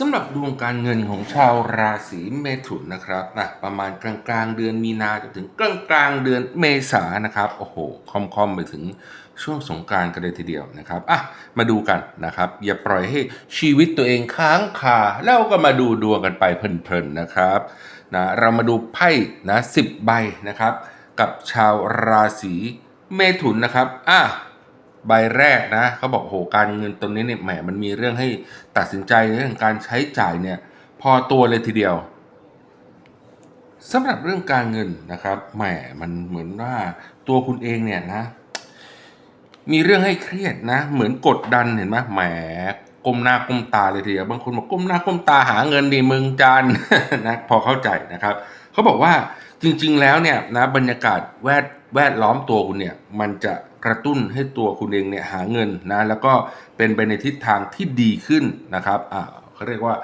สำหรับดวงการเงินของชาวราศีเมถุนนะครับนะประมาณกลางกลางเดือนมีนาจนถึงกลางกลางเดือนเมษานะครับโอ้โหคอมคอมๆไปถึงช่วงสงการกันเลยทีเดียวนะครับอะมาดูกันนะครับ อย่าปล่อยให้ชีวิตตัวเองค้างคาแล้วก็มาดูดวงกันไปเพลินๆนะครับนะเรามาดูไพ่นะสิบใบนะครับ กับชาวราศีเมถุนนะครับอะ ใบแรกนะเขาบอกโหการเงินตรงนี้เนี่ยแหมมันมีเรื่องให้ตัดสินใจเรื่องการใช้จ่ายเนี่ยพอตัวเลยทีเดียวสำหรับเรื่องการเงินนะครับแหมมันเหมือนว่าตัวคุณเองเนี่ยนะ มีเรื่องให้เครียดนะ เหมือนกดดันเห็นไหมแหมก้มหน้าก้มตาเลยทีเดียวบางคนบอกก้มหน้าก้มตาหาเงินดีมึงจันนะพอเข้าใจนะครับเขาบอกว่าจริง ๆ แล้วเนี่ยนะบรรยากาศแวด แวดล้อมตัวคุณเนี่ยมันจะกระตุ้นให้ตัวคุณเองเนี่ยหาเงินนะแล้วก็เป็นไปในทิศทางที่ดีขึ้นนะครับอ่าเขาเรียกว่า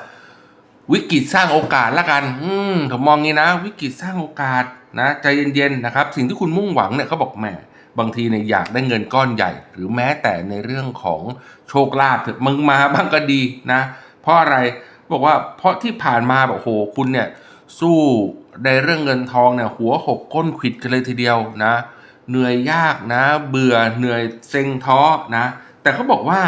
วิกฤตสร้างโอกาสละกัน อืมผมมองงี้นะ วิกฤตสร้างโอกาสนะใจเย็นๆนะครับ สิ่งที่คุณมุ่งหวังเนี่ยเขาบอกแหมบางทีเนี่ยอยากได้เงินก้อนใหญ่ หรือแม้แต่ในเรื่องของโชคลาภเถอะมึงมาบ้างก็ดีนะ เพราะอะไร บอกว่าเพราะที่ผ่านมาบอกโหคุณเนี่ยสู้ในเรื่องเงินทองเนี่ยหัวหกก้นขิดกันเลยทีเดียวนะ เหนื่อยยากนะ เบื่อเหนื่อยเซ็งท้อนะ แต่เขาบอกว่า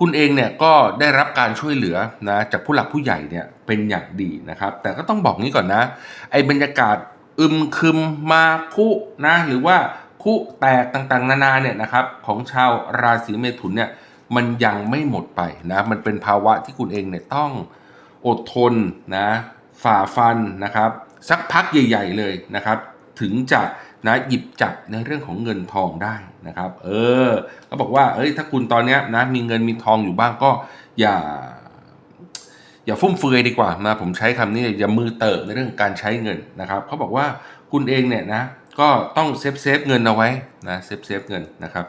คุณเองเนี่ยก็ได้รับการช่วยเหลือนะจากผู้หลักผู้ใหญ่เนี่ยเป็นอย่างดีนะครับ แต่ก็ต้องบอกงี้ก่อนนะ ไอ้บรรยากาศอึมครึมมาคุนะหรือว่าคุแตกต่างๆ นานาเนี่ยนะครับของชาวราศีเมถุนเนี่ยมันยังไม่หมดไปนะมันเป็นภาวะที่คุณเองเนี่ยต้อง อดทนนะฝ่าฟันนะครับ สักพักใหญ่ ๆเลยนะครับ ถึงจะนะหยิบจับในเรื่องของเงินทองได้นะครับ เออเขาบอกว่าเอ้ยถ้าคุณตอนเนี้ยนะมีเงินมีทองอยู่บ้างก็อย่า อย่าฟุ่มเฟือยดีกว่านะผมใช้คำนี้อย่ามือเติบในเรื่องการใช้เงินนะครับเขาบอกว่าคุณเองเนี่ยนะก็ต้องเซฟเซฟเงินเอาไว้นะเซฟเซฟเงินนะครับ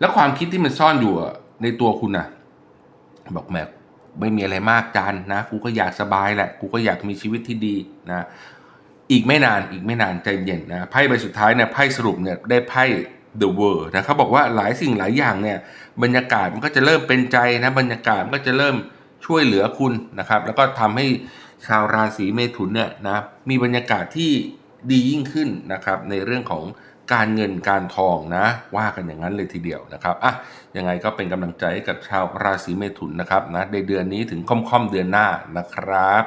แล้วความคิดที่มันซ่อนอยู่ในตัวคุณนะบอกแหม ไม่มีอะไรมากจานนะกูก็อยากสบายแหละกูก็อยากมีชีวิตที่ดีนะอีกไม่นานอีกไม่นานใจเย็นนะไพ่ใบสุดท้ายเนี่ยไพ่สรุปเนี่ยได้ไพ่ The World นะเขาบอกว่าหลายสิ่งหลายอย่างเนี่ยบรรยากาศมันก็จะเริ่มเป็นใจนะบรรยากาศมันก็จะเริ่มช่วยเหลือคุณนะครับ แล้วก็ทำให้ชาวราศีเมถุนเนี่ยนะมีบรรยากาศที่ดียิ่งขึ้นนะครับในเรื่องของ การเงินการทองนะ ว่ากันอย่างนั้นเลยทีเดียวนะครับอะยังไงก็เป็นกำลังใจให้กับชาวราศีเมถุนนะครับนะในเดือนนี้ถึงค่อมๆเดือนหน้านะครับ